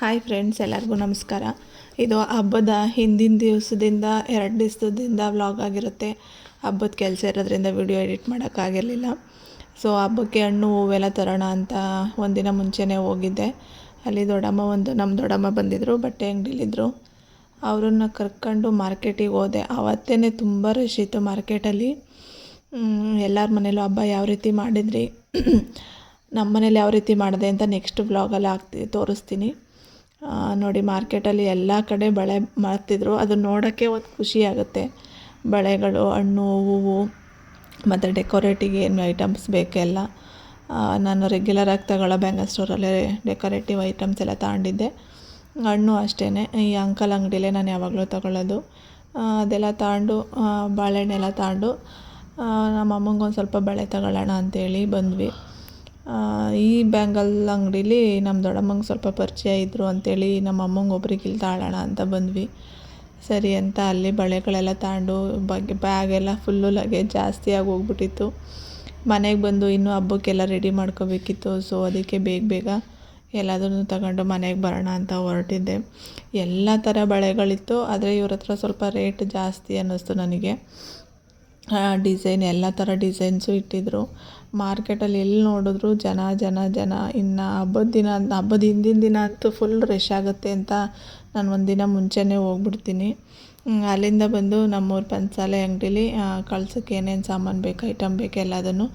Hi friends, ಎಲ್ಲರಿಗೂ ನಮಸ್ಕಾರ. ಇದು ಹಬ್ಬದ ಹಿಂದಿನ ದಿವಸದಿಂದ ಎರಡು ದಿವಸದಿಂದ ವ್ಲಾಗ್ ಆಗಿರುತ್ತೆ. ಹಬ್ಬದ ಕೆಲಸ ಇರೋದ್ರಿಂದ ವಿಡಿಯೋ ಎಡಿಟ್ ಮಾಡೋಕ್ಕಾಗಿರಲಿಲ್ಲ ಸೊ ಹಬ್ಬಕ್ಕೆ ಹಣ್ಣು, ಹೂವೆಲ್ಲ ತರೋಣ ಅಂತ ಒಂದಿನ ಮುಂಚೆನೇ ಹೋಗಿದ್ದೆ. ಅಲ್ಲಿ ದೊಡ್ಡಮ್ಮ ಒಂದು ನಮ್ಮ ದೊಡ್ಡಮ್ಮ ಬಂದಿದ್ದರು ಬಟ್ಟೆ ಅಂಗಡಿಲಿದ್ದರು ಅವರನ್ನು ಕರ್ಕೊಂಡು ಮಾರ್ಕೆಟಿಗೆ ಹೋದೆ. ಆವತ್ತೇ ತುಂಬ ರಶ್ ಇತ್ತು ಮಾರ್ಕೆಟಲ್ಲಿ. ಎಲ್ಲರ ಮನೇಲೂ, ಹಬ್ಬ ಯಾವ ರೀತಿ ಮಾಡಿದ್ರಿ? ನಮ್ಮ ಮನೇಲಿ ಯಾವ ರೀತಿ ಮಾಡಿದೆ ಅಂತ ನೆಕ್ಸ್ಟ್ ವ್ಲಾಗಲ್ಲಿ ಹಾಕ್ತಿ ತೋರಿಸ್ತೀನಿ. ನೋಡಿ, ಮಾರ್ಕೆಟಲ್ಲಿ ಎಲ್ಲ ಕಡೆ ಬಳೆ ಮಾರ್ತಿದ್ರು. ಅದು ನೋಡೋಕ್ಕೆ ಒಂದು ಖುಷಿ ಆಗುತ್ತೆ. ಬಳೆಗಳು, ಹಣ್ಣು, ಹೂವು, ಮತ್ತು ಡೆಕೋರೇಟಿಗೆ ಏನು ಐಟಮ್ಸ್ ಬೇಕೆಲ್ಲ ನಾನು ರೆಗ್ಯುಲರಾಗಿ ತಗೊಳ್ಳೋ ಬ್ಯಾಂಗಲ್ ಸ್ಟೋರಲ್ಲಿ ಡೆಕೋರೇಟಿವ್ ಐಟಮ್ಸ್ ಎಲ್ಲ ತಗೊಂಡಿದ್ದೆ. ಹಣ್ಣು ಅಷ್ಟೇ ಈ ಅಂಕಲ್ ಅಂಗಡಿಲೇ ನಾನು ಯಾವಾಗಲೂ ತಗೊಳ್ಳೋದು. ಅದೆಲ್ಲ ತಗೊಂಡು ಬಾಳೆಹಣ್ಣೆಲ್ಲ ತಗೊಂಡು ನಮ್ಮ ಅಮ್ಮಂಗೆ ಒಂದು ಸ್ವಲ್ಪ ಬಳೆ ತಗೊಳ್ಳೋಣ ಅಂತೇಳಿ ಬಂದ್ವಿ. ಈ ಬ್ಯಾಂಗಲ್ ಅಂಗಡೀಲಿ ನಮ್ಮ ದೊಡ್ಡಮ್ಮಂಗೆ ಸ್ವಲ್ಪ ಪರಿಚಯ ಇದ್ದರು ಅಂಥೇಳಿ ನಮ್ಮ ಅಮ್ಮಂಗೆ ಒಬ್ರಿಗೆ ಇಲ್ಲಿ ತಾಳೋಣ ಅಂತ ಬಂದ್ವಿ. ಸರಿ ಅಂತ ಅಲ್ಲಿ ಬಳೆಗಳೆಲ್ಲ ತಗೊಂಡು ಬಗ್ಗೆ ಬ್ಯಾಗೆಲ್ಲ ಫುಲ್ಲು ಲಗೇಜ್ ಜಾಸ್ತಿಯಾಗಿ ಹೋಗ್ಬಿಟ್ಟಿತ್ತು. ಮನೆಗೆ ಬಂದು ಇನ್ನೂ ಹಬ್ಬಕ್ಕೆಲ್ಲ ರೆಡಿ ಮಾಡ್ಕೋಬೇಕಿತ್ತು. ಸೊ ಅದಕ್ಕೆ ಬೇಗ ಬೇಗ ಎಲ್ಲದನ್ನು ತಗೊಂಡು ಮನೆಗೆ ಬರೋಣ ಅಂತ ಹೊರಟಿದ್ದೆ. ಎಲ್ಲ ಥರ ಬಳೆಗಳಿತ್ತು. ಆದರೆ ಇವ್ರ ಹತ್ರ ಸ್ವಲ್ಪ ರೇಟ್ ಜಾಸ್ತಿ ಅನ್ನಿಸ್ತು ನನಗೆ. ಡಿಸೈನ್ ಎಲ್ಲ ಥರ ಡಿಸೈನ್ಸು ಇಟ್ಟಿದ್ದರು ಮಾರ್ಕೆಟಲ್ಲಿ ಎಲ್ಲಿ ನೋಡಿದ್ರು ಜನ ಜನ ಜನ. ಇನ್ನು ಹಬ್ಬದ ದಿನ, ಹಬ್ಬದ ಹಿಂದಿನ ದಿನ ಅಂತೂ ಫುಲ್ ರಶ್ ಆಗುತ್ತೆ ಅಂತ ನಾನು ಒಂದು ದಿನ ಮುಂಚೆನೇ ಹೋಗ್ಬಿಡ್ತೀನಿ. ಅಲ್ಲಿಂದ ಬಂದು ನಮ್ಮೂರು ಪಂಚಾಲೆ ಅಂಗಡೀಲಿ ಕಳ್ಸೋಕ್ಕೆ ಏನೇನು ಸಾಮಾನು ಬೇಕು ಐಟಮ್ ಬೇಕು ಎಲ್ಲದನ್ನು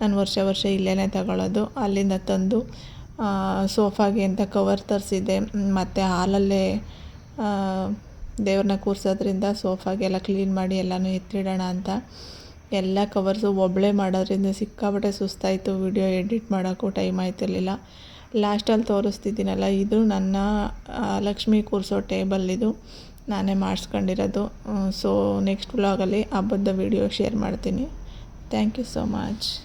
ನಾನು ವರ್ಷ ವರ್ಷ ಇಲ್ಲೇ ತಗೊಳ್ಳೋದು ಅಲ್ಲಿಂದ ತಂದು ಸೋಫಾಗೆ ಅಂತ ಕವರ್ ತರಿಸಿದ್ದೆ. ಮತ್ತು ಹಾಲಲ್ಲೇ ದೇವ್ರನ್ನ ಕೂರ್ಸೋದ್ರಿಂದ ಸೋಫಾಗೆಲ್ಲ ಕ್ಲೀನ್ ಮಾಡಿ ಎಲ್ಲನೂ ಎತ್ತಿಡೋಣ ಅಂತ. ಎಲ್ಲ ಕವರ್ಸು ಒಬ್ಬಳೇ ಮಾಡೋದ್ರಿಂದ ಸಿಕ್ಕಾಪಟ್ಟೆ ಸುಸ್ತಾಯಿತು. ವಿಡಿಯೋ ಎಡಿಟ್ ಮಾಡೋಕ್ಕೂ ಟೈಮ್ ಆಯ್ತಿರಲಿಲ್ಲ. ಲಾಸ್ಟಲ್ಲಿ ತೋರಿಸ್ತಿದ್ದೀನಲ್ಲ, ಇದು ನನ್ನ ಲಕ್ಷ್ಮಿ ಕೂರಿಸೋ ಟೇಬಲ್ ಇದು. ನಾನೇ ಮಾಡಿಸ್ಕೊಂಡಿರೋದು. ಸೊ, ನೆಕ್ಸ್ಟ್ ವ್ಲಾಗಲ್ಲಿ ಹಬ್ಬದ ವಿಡಿಯೋ ಶೇರ್ ಮಾಡ್ತೀನಿ. Thank you so much.